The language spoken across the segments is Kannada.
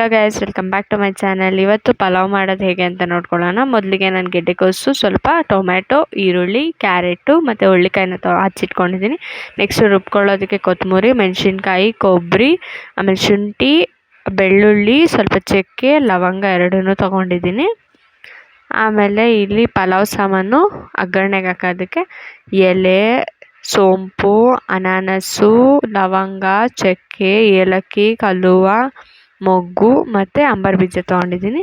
Hello guys welcome back to my channel ಇವತ್ತು ಪಲಾವ್ ಮಾಡೋದು ಹೇಗೆ ಅಂತ ನೋಡ್ಕೊಳ್ಳೋಣ. ಮೊದಲಿಗೆ ನಾನು ಗೆಡ್ಡೆಕೋಸು ಸ್ವಲ್ಪ ಟೊಮ್ಯಾಟೊ, ಈರುಳ್ಳಿ, ಕ್ಯಾರೆಟು ಮತ್ತು ಹುಳ್ಳಿಕಾಯಿನ ತೊ, ಹಚ್ಚಿಟ್ಕೊಂಡಿದ್ದೀನಿ. ನೆಕ್ಸ್ಟ್ ರುಬ್ಕೊಳ್ಳೋದಕ್ಕೆ ಕೊತ್ತಂಬರಿ, ಮೆಣಸಿನ್ಕಾಯಿ, ಕೊಬ್ಬರಿ, ಆಮೇಲೆ ಶುಂಠಿ, ಬೆಳ್ಳುಳ್ಳಿ, ಸ್ವಲ್ಪ ಚಕ್ಕೆ, ಲವಂಗ ಎರಡನ್ನೂ ತೊಗೊಂಡಿದ್ದೀನಿ. ಆಮೇಲೆ ಇಲ್ಲಿ ಪಲಾವ್ ಸಾಮಾನು ಒಗ್ಗರಣೆಗೆ ಹಾಕೋದಕ್ಕೆ ಎಲೆ, ಸೋಂಪು, ಅನಾನಸು, ಲವಂಗ, ಚಕ್ಕೆ, ಏಲಕ್ಕಿ, ಕಲ್ಲುವ ಮೊಗ್ಗು ಮತ್ತು ಅಂಬರ್ ಬೀಜ ತೊಗೊಂಡಿದ್ದೀನಿ.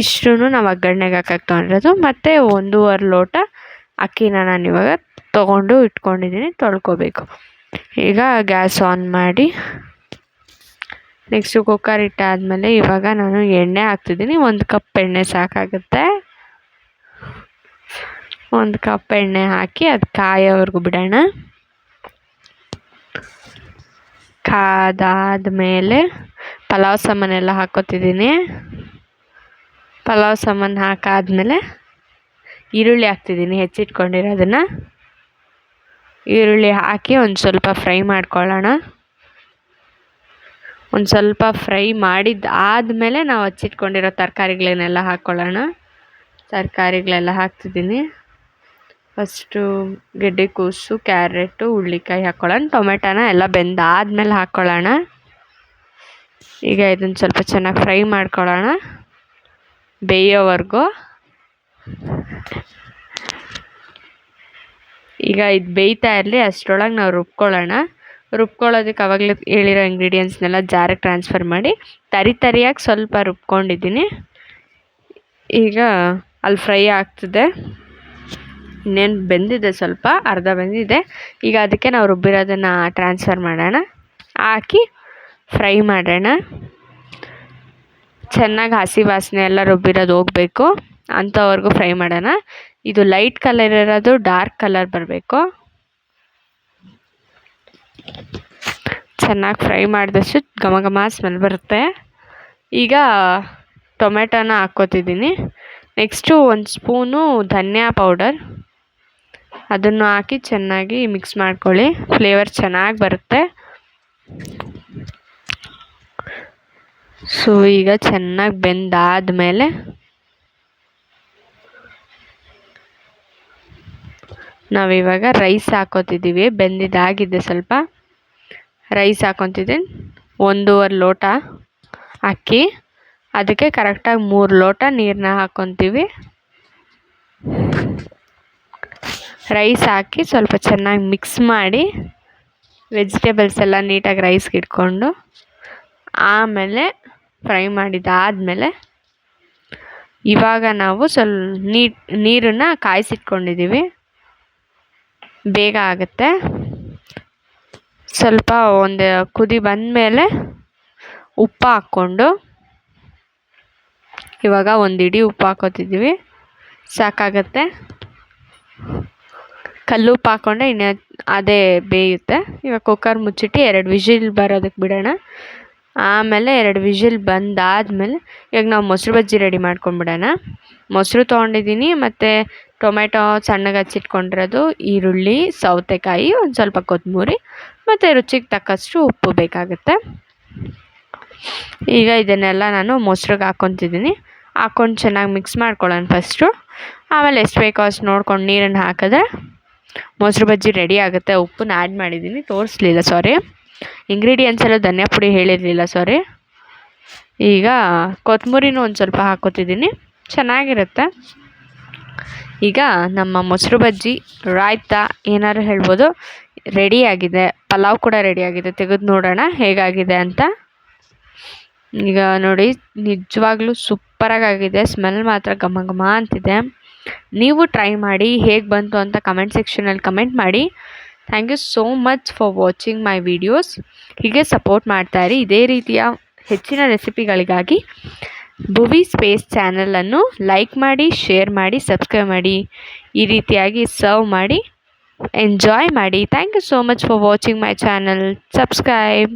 ಇಷ್ಟೂ ನಾವು ಒಗ್ಗರಣೆಗೆ ಹಾಕಕ್ಕೆ ತೊಗೊಂಡಿರೋದು. ಮತ್ತು ಒಂದೂವರೆ ಲೋಟ ಅಕ್ಕಿನ ನಾನು ಇವಾಗ ತೊಗೊಂಡು ಇಟ್ಕೊಂಡಿದ್ದೀನಿ ತೊಳ್ಕೊಬೇಕು. ಈಗ ಗ್ಯಾಸ್ ಆನ್ ಮಾಡಿ, ನೆಕ್ಸ್ಟು ಕುಕ್ಕರ್ ಇಟ್ಟಾದಮೇಲೆ ಇವಾಗ ನಾನು ಎಣ್ಣೆ ಹಾಕ್ತಿದ್ದೀನಿ ಒಂದು ಕಪ್ ಎಣ್ಣೆ ಸಾಕಾಗುತ್ತೆ. ಒಂದು ಕಪ್ ಎಣ್ಣೆ ಹಾಕಿ ಅದು ಕಾಯೋವರೆಗೂ ಬಿಡೋಣ. ಕಾದಾದಮೇಲೆ ಪಲಾವ್ ಸಾಮಾನೆಲ್ಲ ಹಾಕೋತಿದ್ದೀನಿ ಪಲಾವ್ ಸಾಮಾನು ಹಾಕಾದಮೇಲೆ ಈರುಳ್ಳಿ ಹಾಕ್ತಿದ್ದೀನಿ, ಹೆಚ್ಚಿಟ್ಕೊಂಡಿರೋದನ್ನು. ಈರುಳ್ಳಿ ಹಾಕಿ ಒಂದು ಸ್ವಲ್ಪ ಫ್ರೈ ಮಾಡ್ಕೊಳ್ಳೋಣ. ಒಂದು ಸ್ವಲ್ಪ ಫ್ರೈ ಮಾಡಿದ್ದು ಆದಮೇಲೆ ನಾವು ಹಚ್ಚಿಟ್ಕೊಂಡಿರೋ ತರಕಾರಿಗಳನ್ನೆಲ್ಲ ಹಾಕ್ಕೊಳ್ಳೋಣ. ತರಕಾರಿಗಳೆಲ್ಲ ಹಾಕ್ತಿದ್ದೀನಿ. ಫಸ್ಟು ಗೆಡ್ಡೆಕೋಸು ಕ್ಯಾರೆಟು ಹುಳ್ಳಿಕಾಯಿ ಹಾಕ್ಕೊಳ್ಳೋಣ. ಟೊಮೆಟೋನ ಎಲ್ಲ ಬೆಂದಾದ್ಮೇಲೆ ಹಾಕ್ಕೊಳ್ಳೋಣ. ಈಗ ಇದನ್ನು ಸ್ವಲ್ಪ ಚೆನ್ನಾಗಿ ಫ್ರೈ ಮಾಡ್ಕೊಳ್ಳೋಣ. ಬೇಯೋವರೆಗೂ. ಈಗ ಇದು ಬೇಯ್ತಾ ಇರಲಿ, ಅಷ್ಟರೊಳಗೆ ನಾವು ರುಬ್ಕೊಳ್ಳೋಣ. ರುಬ್ಕೊಳ್ಳೋದಕ್ಕೆ ಆವಾಗಲೇ ಹೇಳಿರೋ ಇಂಗ್ರೀಡಿಯೆಂಟ್ಸ್ನೆಲ್ಲ ಜಾರಿಗೆ ಟ್ರಾನ್ಸ್ಫರ್ ಮಾಡಿ, ತರಿ ತರಿಯಾಗಿ ಸ್ವಲ್ಪ ರುಬ್ಕೊಂಡಿದ್ದೀನಿ. ಈಗ ಅಲ್ಲಿ ಫ್ರೈ ಆಗ್ತದೆ. ಇನ್ನೇನು ಬೆಂದಿದೆ ಸ್ವಲ್ಪ, ಅರ್ಧ ಬೆಂದಿದೆ. ಈಗ ಅದಕ್ಕೆ ನಾವು ರುಬ್ಬಿರೋದನ್ನು ಟ್ರಾನ್ಸ್ಫರ್ ಮಾಡೋಣ. ಹಾಕಿ ಫ್ರೈ ಮಾಡೋಣ. ಚೆನ್ನಾಗಿ ಹಸಿ ವಾಸನೆ ಎಲ್ಲ ರುಬ್ಬಿರೋದು ಹೋಗಬೇಕು. ಅಂಥವರೆಗೂ ಫ್ರೈ ಮಾಡೋಣ. ಇದು ಲೈಟ್ ಕಲರ್ ಇರೋದು, ಡಾರ್ಕ್ ಕಲರ್ ಬರಬೇಕು. ಚೆನ್ನಾಗಿ ಫ್ರೈ ಮಾಡಿದಷ್ಟು ಘಮ ಘಮ ಸ್ಮೆಲ್ ಬರುತ್ತೆ. ಈಗ ಟೊಮೆಟೊನ ಹಾಕ್ಕೋತಿದ್ದೀನಿ. ನೆಕ್ಸ್ಟು ಒಂದು ಸ್ಪೂನು ಧನಿಯಾ ಪೌಡರ್. ಅದನ್ನು ಹಾಕಿ ಚೆನ್ನಾಗಿ ಮಿಕ್ಸ್ ಮಾಡ್ಕೊಳ್ಳಿ. ಫ್ಲೇವರ್ ಚೆನ್ನಾಗಿ ಬರುತ್ತೆ. ಸೊ ಈಗ ಚೆನ್ನಾಗಿ ಬೆಂದಾದಮೇಲೆ ನಾವಿವಾಗ ರೈಸ್ ಹಾಕೋತಿದ್ದೀವಿ. ಬೆಂದಿದ್ದಾಗಿದೆ ಸ್ವಲ್ಪ. ರೈಸ್ ಹಾಕೊತಿದ್ದೀನಿ ಒಂದೂವರೆ ಲೋಟ ಅಕ್ಕಿ. ಅದಕ್ಕೆ ಕರೆಕ್ಟಾಗಿ ಮೂರು ಲೋಟ ನೀರನ್ನ ಹಾಕ್ಕೊತೀವಿ ರೈಸ್ ಹಾಕಿ ಸ್ವಲ್ಪ ಚೆನ್ನಾಗಿ ಮಿಕ್ಸ್ ಮಾಡಿ ವೆಜಿಟೇಬಲ್ಸ್ ಎಲ್ಲ ನೀಟಾಗಿ ರೈಸ್ಗೆ ಇಟ್ಕೊಂಡು ಆಮೇಲೆ ಫ್ರೈ ಮಾಡಿದ್ದಾದಮೇಲೆ ಇವಾಗ ನಾವು ಸ್ವಲ್ಪ ನೀಟ್ ನೀರನ್ನು ಕಾಯಿಸಿಟ್ಕೊಂಡಿದ್ದೀವಿ. ಬೇಗ ಆಗುತ್ತೆ. ಸ್ವಲ್ಪ ಒಂದು ಕುದಿ ಬಂದಮೇಲೆ ಉಪ್ಪು ಹಾಕ್ಕೊಂಡು ಇವಾಗ ಒಂದು ಇಡೀ ಉಪ್ಪು ಹಾಕೋತಿದ್ದೀವಿ. ಸಾಕಾಗತ್ತೆ. ಕಲ್ಲುಪ್ಪು ಹಾಕ್ಕೊಂಡೆ ಇನ್ನು ಅದೇ ಬೇಯುತ್ತೆ. ಇವಾಗ ಕುಕ್ಕರ್ ಮುಚ್ಚಿಟ್ಟು ಎರಡು ವಿಷಿಲ್ ಬರೋದಕ್ಕೆ ಬಿಡೋಣ. ಆಮೇಲೆ ಎರಡು ವಿಷಿಲ್ ಬಂದಾದಮೇಲೆ ಈಗ ನಾವು ಮೊಸರು ಬಜ್ಜಿ ರೆಡಿ ಮಾಡ್ಕೊಂಡ್ಬಿಡೋಣ ಮೊಸರು ತೊಗೊಂಡಿದ್ದೀನಿ ಮತ್ತು ಟೊಮೆಟೊ ಸಣ್ಣಗೆ ಹಚ್ಚಿಟ್ಕೊಂಡಿರೋದು, ಈರುಳ್ಳಿ, ಸೌತೆಕಾಯಿ, ಒಂದು ಸ್ವಲ್ಪ ಕೊತ್ತಂಬರಿ ಮತ್ತು ರುಚಿಗೆ ತಕ್ಕಷ್ಟು ಉಪ್ಪು ಬೇಕಾಗುತ್ತೆ. ಈಗ ಇದನ್ನೆಲ್ಲ ನಾನು ಮೊಸ್ರಿಗೆ ಹಾಕ್ಕೊತಿದ್ದೀನಿ. ಹಾಕ್ಕೊಂಡು ಚೆನ್ನಾಗಿ ಮಿಕ್ಸ್ ಮಾಡ್ಕೊಳ್ಳೋಣ ಫಸ್ಟು. ಆಮೇಲೆ ಎಷ್ಟು ಬೇಕೋ ಅಷ್ಟು ನೋಡ್ಕೊಂಡು ನೀರನ್ನು ಹಾಕಿದ್ರೆ ಮೊಸರು ಬಜ್ಜಿ ರೆಡಿ ಆಗುತ್ತೆ. ಉಪ್ಪನ್ನ ಆ್ಯಡ್ ಮಾಡಿದ್ದೀನಿ, ತೋರಿಸ್ಲಿಲ್ಲ ಸಾರಿ ಇಂಗ್ರೀಡಿಯೆಂಟ್ಸ್ ಎಲ್ಲ ಧನಿಯಾ ಪುಡಿ ಹೇಳಿರಲಿಲ್ಲ ಸಾರಿ ಈಗ ಕೊತ್ತಂಬರಿನೂ ಒಂದು ಸ್ವಲ್ಪ ಹಾಕೋತಿದ್ದೀನಿ. ಚೆನ್ನಾಗಿರುತ್ತೆ. ಈಗ ನಮ್ಮ ಮೊಸರು ಬಜ್ಜಿ, ರಾಯ್ತ ಏನಾದ್ರು ಹೇಳ್ಬೋದು. ರೆಡಿಯಾಗಿದೆ ಪಲಾವ್ ಕೂಡ ರೆಡಿಯಾಗಿದೆ ತೆಗೆದು ನೋಡೋಣ ಹೇಗಾಗಿದೆ ಅಂತ. ಈಗ ನೋಡಿ, ನಿಜವಾಗ್ಲೂ ಸೂಪರಾಗಿ ಆಗಿದೆ ಸ್ಮೆಲ್ ಮಾತ್ರ ಘಮ ಘಮ ಅಂತಿದೆ. ನೀವು ಟ್ರೈ ಮಾಡಿ ಹೇಗೆ ಬಂತು ಅಂತ ಕಮೆಂಟ್ ಸೆಕ್ಷನಲ್ಲಿ ಕಮೆಂಟ್ ಮಾಡಿ. Thank you so much for watching my videos ಹೀಗೆ ಸಪೋರ್ಟ್ ಮಾಡ್ತಾಯಿರಿ ಇದೇ ರೀತಿಯ ಹೆಚ್ಚಿನ ರೆಸಿಪಿಗಳಿಗಾಗಿ ಭುವಿ ಸ್ಪೇಸ್ ಚಾನಲನ್ನು ಲೈಕ್ ಮಾಡಿ ಶೇರ್ ಮಾಡಿ ಸಬ್ಸ್ಕ್ರೈಬ್ ಮಾಡಿ. ಈ ರೀತಿಯಾಗಿ ಸರ್ವ್ ಮಾಡಿ ಎಂಜಾಯ್ ಮಾಡಿ. Thank you so much for watching my channel subscribe